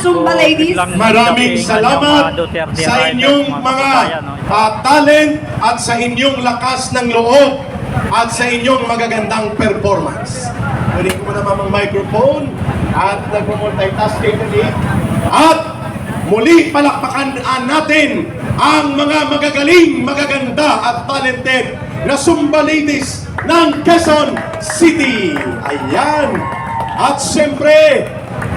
Zumba ladies. Maraming salamat sa inyong mga uh, talent at sa inyong lakas ng loob at sa inyong magagandang performance. Kunin ko na mamang microphone at nagpo-multitasking ulit. At muli palakpakan natin ang mga magagaling, magaganda at talented na Zumba ladies ng Quezon City. Ayan! At siyempre,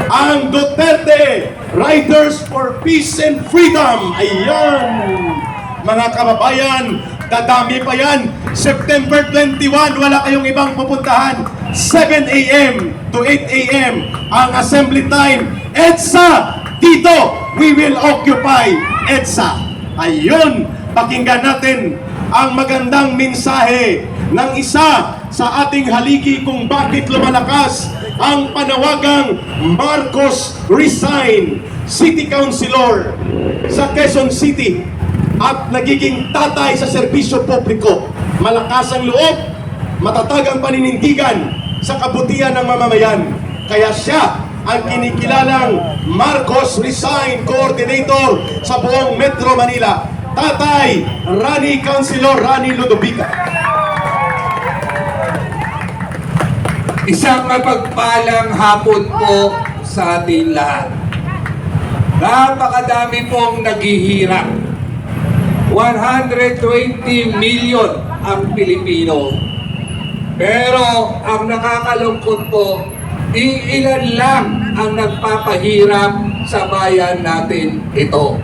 ang Duterte Riders for Peace and Freedom. Ayan! Mga kababayan, dadami pa yan. September 21, wala kayong ibang pupuntahan. 7 a.m. to 8 a.m. ang assembly time. EDSA, dito, we will occupy EDSA. Ayun, pakinggan natin ang magandang mensahe ng isa sa ating haligi kung bakit lumalakas ang panawagang Marcos Resign City Councilor sa Quezon City at nagiging tatay sa serbisyo publiko. Malakas ang loob, matatag ang paninindigan sa kabutihan ng mamamayan. Kaya siya ang kinikilalang Marcos Resign Coordinator sa buong Metro Manila. Tatay Rani Councilor Rani Ludovica. Isang mapagpalang hapon po sa ating lahat. Napakadami pong naghihirap. 120 million ang Pilipino. Pero ang nakakalungkot po, iilan lang ang nagpapahirap sa bayan natin ito.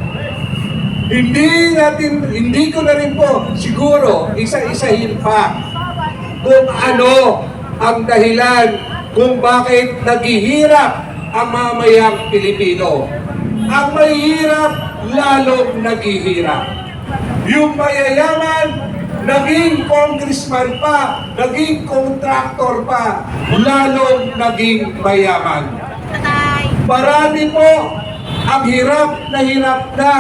Hindi natin, hindi ko na rin po siguro isa-isahin pa kung ano ang dahilan kung bakit naghihirap ang mamayang Pilipino. Ang mahihirap, lalong naghihirap. Yung mayayaman, naging congressman pa, naging contractor pa, lalong naging mayaman. Marami po ang hirap na hirap na,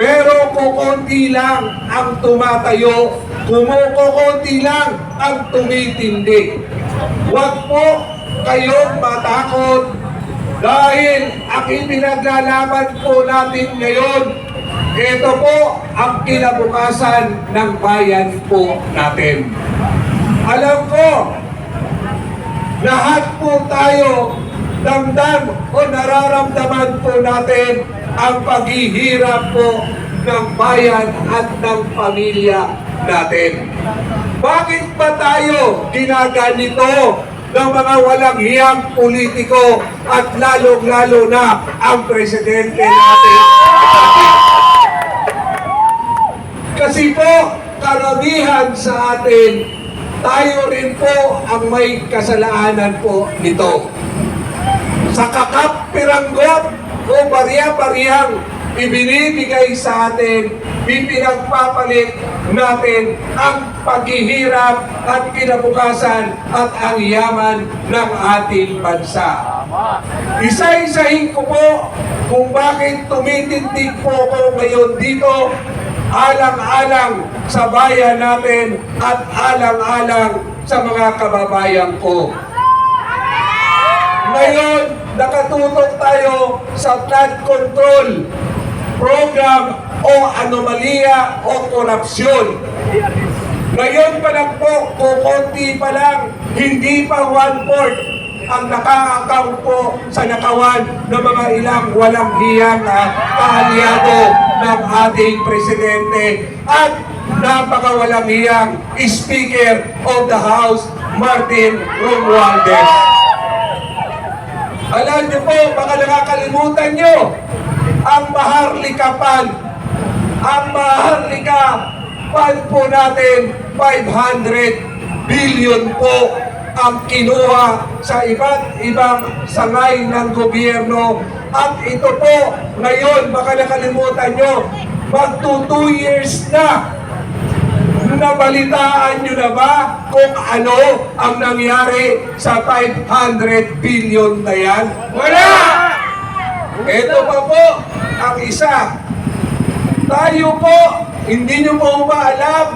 pero kukunti lang ang tumatayo, kumukukunti lang ang tumitindi. Huwag po kayong matakot dahil ang ipinaglalaban po natin ngayon, ito po ang kinabukasan ng bayan po natin. Alam ko, lahat po tayo damdam o nararamdaman po natin ang paghihirap po ng bayan at ng pamilya natin. Bakit ba tayo ginaganito ng mga walang hiyang politiko at lalong-lalo na ang presidente natin? Kasi po, karamihan sa atin, tayo rin po ang may kasalanan po nito. Sa kakapiranggot o barya-baryang ibinibigay sa atin, ipinagpapalit natin ang paghihirap at kinabukasan at ang yaman ng ating bansa. Isa-isahin ko po kung bakit tumitindig po ko ngayon dito alang-alang sa bayan natin at alang-alang sa mga kababayan ko. Ngayon, nakatutok tayo sa flood control program o anomalya o korupsyon. Ngayon pa lang po, kukunti pa lang, hindi pa one-fourth ang naka-account po sa nakawan ng mga ilang walang hiyang uh, kaalyado ng ating presidente at napakawalang hiyang Speaker of the House, Martin Romualdez. Alam niyo po, baka nakakalimutan niyo, ang maharlikapan, ang maharlikapan po natin, 500 billion po ang kinuha sa iba't ibang sangay ng gobyerno. At ito po, ngayon, baka nakalimutan nyo, magto 2 years na Nabalitaan nyo na ba kung ano ang nangyari sa 500 billion na yan? Wala! Ito pa po, ang isa. Tayo po, hindi nyo po ba alam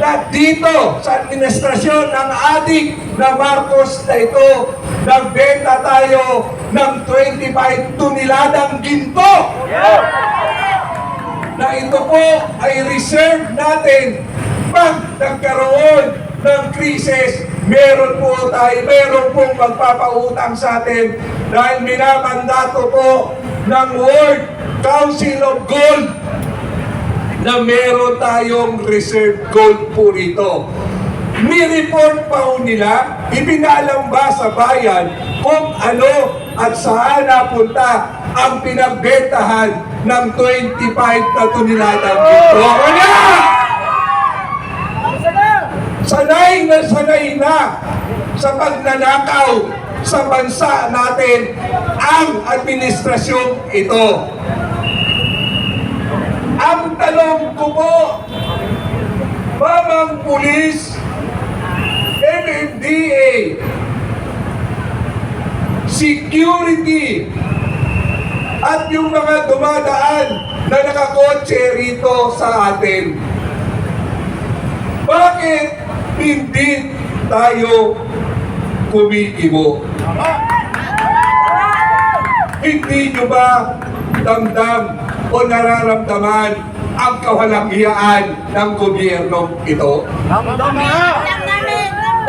na dito sa administrasyon ng adik na Marcos na ito nagbenta tayo ng 25 tuniladang ginto na ito po ay reserve natin pag nagkaroon ng krisis, meron po tayo, meron pong magpapautang sa atin dahil minamandato po ng World Council of Gold na meron tayong reserve gold po rito. Ni-report pa ho nila, ipinalam ba sa bayan kung ano at saan napunta ang pinagbentahan ng 25 na tunilada dito. Wala! Sanay na sanay na sa pagnanakaw sa bansa natin ang administrasyong ito. Ang tanong ko po, Mamang Pulis, MMDA, security, at yung mga dumadaan na nakakotse rito sa atin. Bakit hindi tayo kumikibo? Hindi nyo ba damdam o nararamdaman ang kawalanghiyaan ng gobyernong ito?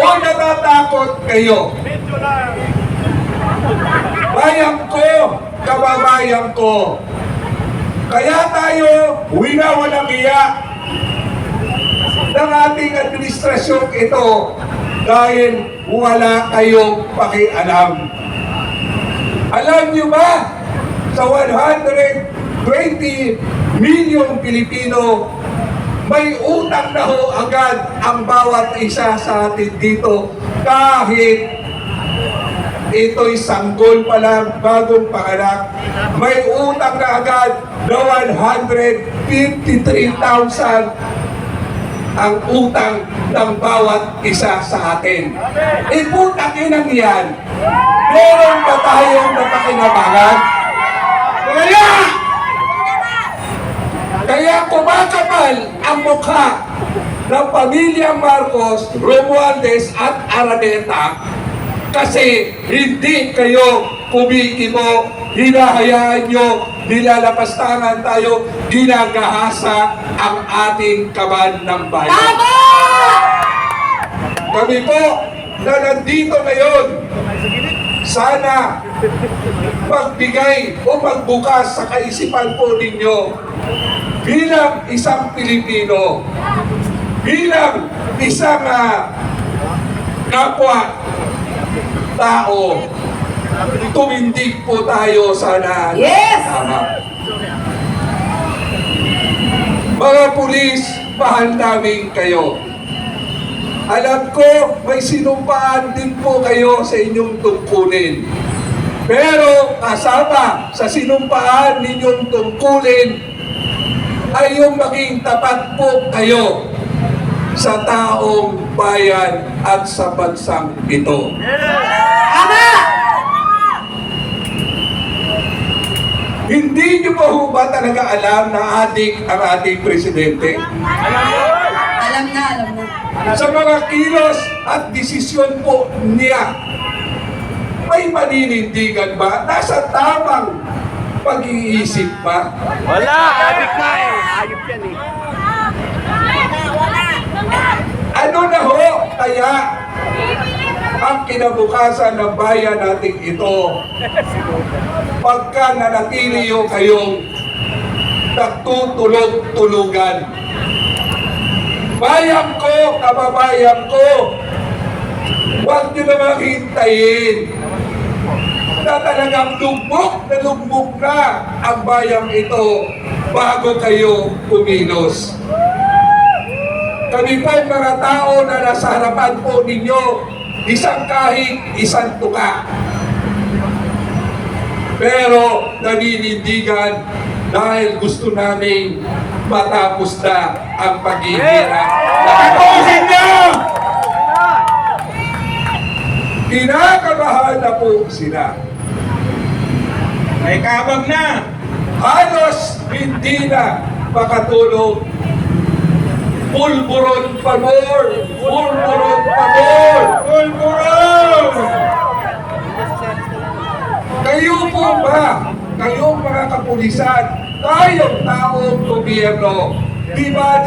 O natatakot kayo? Bayan ko, kababayan ko. Kaya tayo winawalang iya ng ating administrasyong ito dahil wala kayong pakialam. Alam niyo ba, sa 120 milyong Pilipino, may utang na ho agad ang bawat isa sa atin dito kahit ito'y sanggol pa lang, bagong panganak. May utang na agad na 153,000 ang utang ng bawat isa sa atin. Eh, putang inang yan. Meron ba tayong napakinabangan? Kaya! Kaya kumakapal ang mukha ng pamilya Marcos, Romualdez at Araneta kasi hindi kayo kumikimo, hinahayaan nyo, nilalapastangan tayo, ginagahasa ang ating kaban ng bayan. Tama! Kami po na nandito ngayon, sana magbigay o magbukas sa kaisipan po ninyo bilang isang Pilipino, bilang isang ah, kapwa tao, tumindig po tayo sana. Yes! Tama. Mga pulis, mahal namin kayo. Alam ko, may sinumpaan din po kayo sa inyong tungkulin. Pero kasama sa sinumpaan ninyong tungkulin ay yung maging tapat po kayo sa taong bayan at sa bansang ito. Tama! Hindi niyo pa ho ba talaga alam na adik ang ating presidente? Alam na, alam na. Sa mga kilos at desisyon po niya, may maninindigan ba? Nasa tamang pag-iisip ba? Wala! Adik na eh! Ayop yan eh. Ano na ho kaya ang kinabukasan ng bayan nating ito pagka nanatili yung kayong nagtutulog-tulugan? Bayan ko, kababayan ko, huwag nyo namang hintayin na talagang lugmok na lugmok na ang bayang ito bago kayo kumilos. Kami po ay mga tao na nasa harapan po ninyo, isang kahig, isang tuka. Pero naninindigan dahil gusto namin matapos na ang paghihirap. Tapusin niyo! Kinakabahan na po sila. May kabag na. Halos hindi na makatulog. Pulburon pabor! Pulburon pabor! Pulburon! Kayo po ba, kayong mga kapulisan, tayong taong gobyerno, di ba